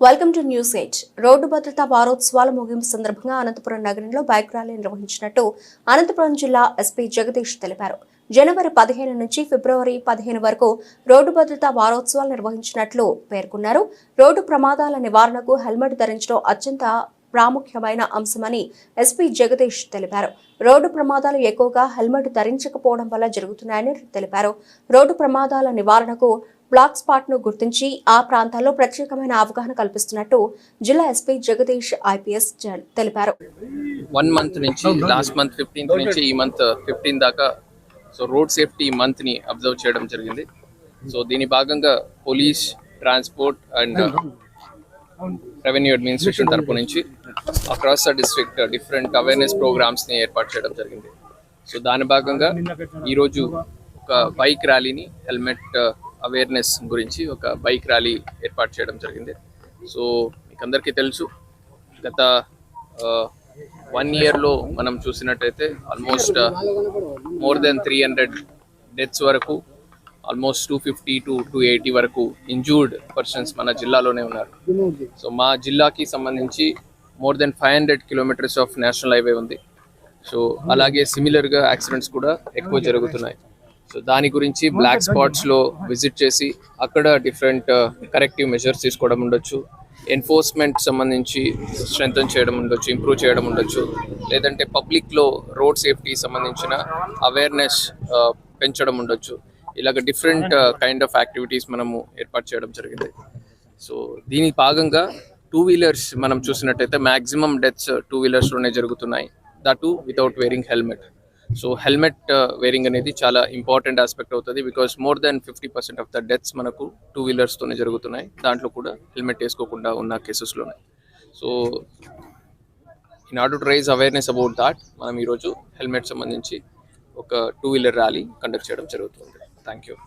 Welcome to news eight రోడ్డు భద్రతా వారోత్సవాల ముగింపు సందర్భంగా అనంతపురం నగరంలో బైక్ ర్యాలీ నిర్వహించినట్టు అనంతపురం జిల్లా ఎస్పీ జగదీష్ తెలిపారు. జనవరి పదిహేను నుంచి ఫిబ్రవరి పదిహేను వరకు రోడ్డు భద్రతా వారోత్సవాలు నిర్వహించినట్లు పేర్కొన్నారు. రోడ్డు ప్రమాదాల నివారణకు హెల్మెట్ ధరించడం అత్యంత ప్రాముఖ్యమైన అంశమని ఎస్పీ జగదీష్ తెలిపారు. రోడ్డు ప్రమాదాలు ఎక్కువగా హెల్మెట్ ధరించకపోవడం వల్ల జరుగుతున్నాయని తెలిపారు. రోడ్డు ప్రమాదాల నివారణకు బ్లాక్ స్పాట్ను గుర్తించి ఆ ప్రాంతాల్లో ప్రత్యేకమైన అవగాహన కల్పిస్తున్నట్టు జిల్లా ఎస్పీ జగదీష్ ఐపీఎస్ తెలిపారు. వన్ మంత్ నుంచి లాస్ట్ మంత్ ఫిఫ్టీన్త్ నుంచి ఈ మంత్ ఫిఫ్టీన్ దాకా సో రోడ్ సేఫ్టీ మంత్ని అబ్జర్వ్ చేయడం జరిగింది. సో దీని భాగంగా police transport and revenue administration తరపు నుంచి across the district different awareness ప్రోగ్రామ్స్ని ఏర్పాటు చేయడం జరిగింది. సో దాని భాగంగా ఈరోజు ఒక బైక్ ర్యాలీని హెల్మెట్ అవేర్నెస్ గురించి ఒక బైక్ ర్యాలీ ఏర్పాటు చేయడం జరిగింది. సో మీకు అందరికీ తెలుసు గత uh, వన్ ఇయర్లో మనం చూసినట్టయితే almost more than three hundred deaths వరకు almost two fifty to two eighty వరకు ఇంజూర్డ్ పర్సన్స్ మన జిల్లాలోనే ఉన్నారు. సో మా జిల్లాకి సంబంధించి more than five hundred kilometres of national highway ఉంది. సో అలాగే సిమిలర్గా యాక్సిడెంట్స్ కూడా ఎక్కువ జరుగుతున్నాయి. సో దాని గురించి బ్లాక్ స్పాట్స్లో విజిట్ చేసి అక్కడ డిఫరెంట్ కరెక్టివ్ మెజర్స్ తీసుకోవడం ఉండొచ్చు. ఎన్ఫోర్స్మెంట్ సంబంధించి స్ట్రెంగ్తన్ చేయడం ఉండొచ్చు ఇంప్రూవ్ చేయడం ఉండొచ్చు. లేదంటే పబ్లిక్లో రోడ్ సేఫ్టీ సంబంధించిన అవేర్నెస్ uh, పెంచడం ఉండొచ్చు. ఇలాగ డిఫరెంట్ కైండ్ ఆఫ్ యాక్టివిటీస్ మనము ఏర్పాటు చేయడం జరిగింది. సో దీని భాగంగా టూ వీలర్స్ మనం చూసినట్టయితే మ్యాక్సిమం డెత్స్ టూ వీలర్స్లోనే జరుగుతున్నాయి. That without wearing helmet so helmet wearing అనేది చాలా ఇంపార్టెంట్ ఆస్పెక్ట్ అవుతుంది because more than fifty percent of the deaths మనకు టూ వీలర్స్తోనే జరుగుతున్నాయి. దాంట్లో కూడా హెల్మెట్ వేసుకోకుండా ఉన్న కేసెస్లోనే so in order to raise awareness about that మనం ఈరోజు హెల్మెట్ సంబంధించి ఒక టూ వీలర్ ర్యాలీ కండక్ట్ చేయడం జరుగుతుంది. Thank you.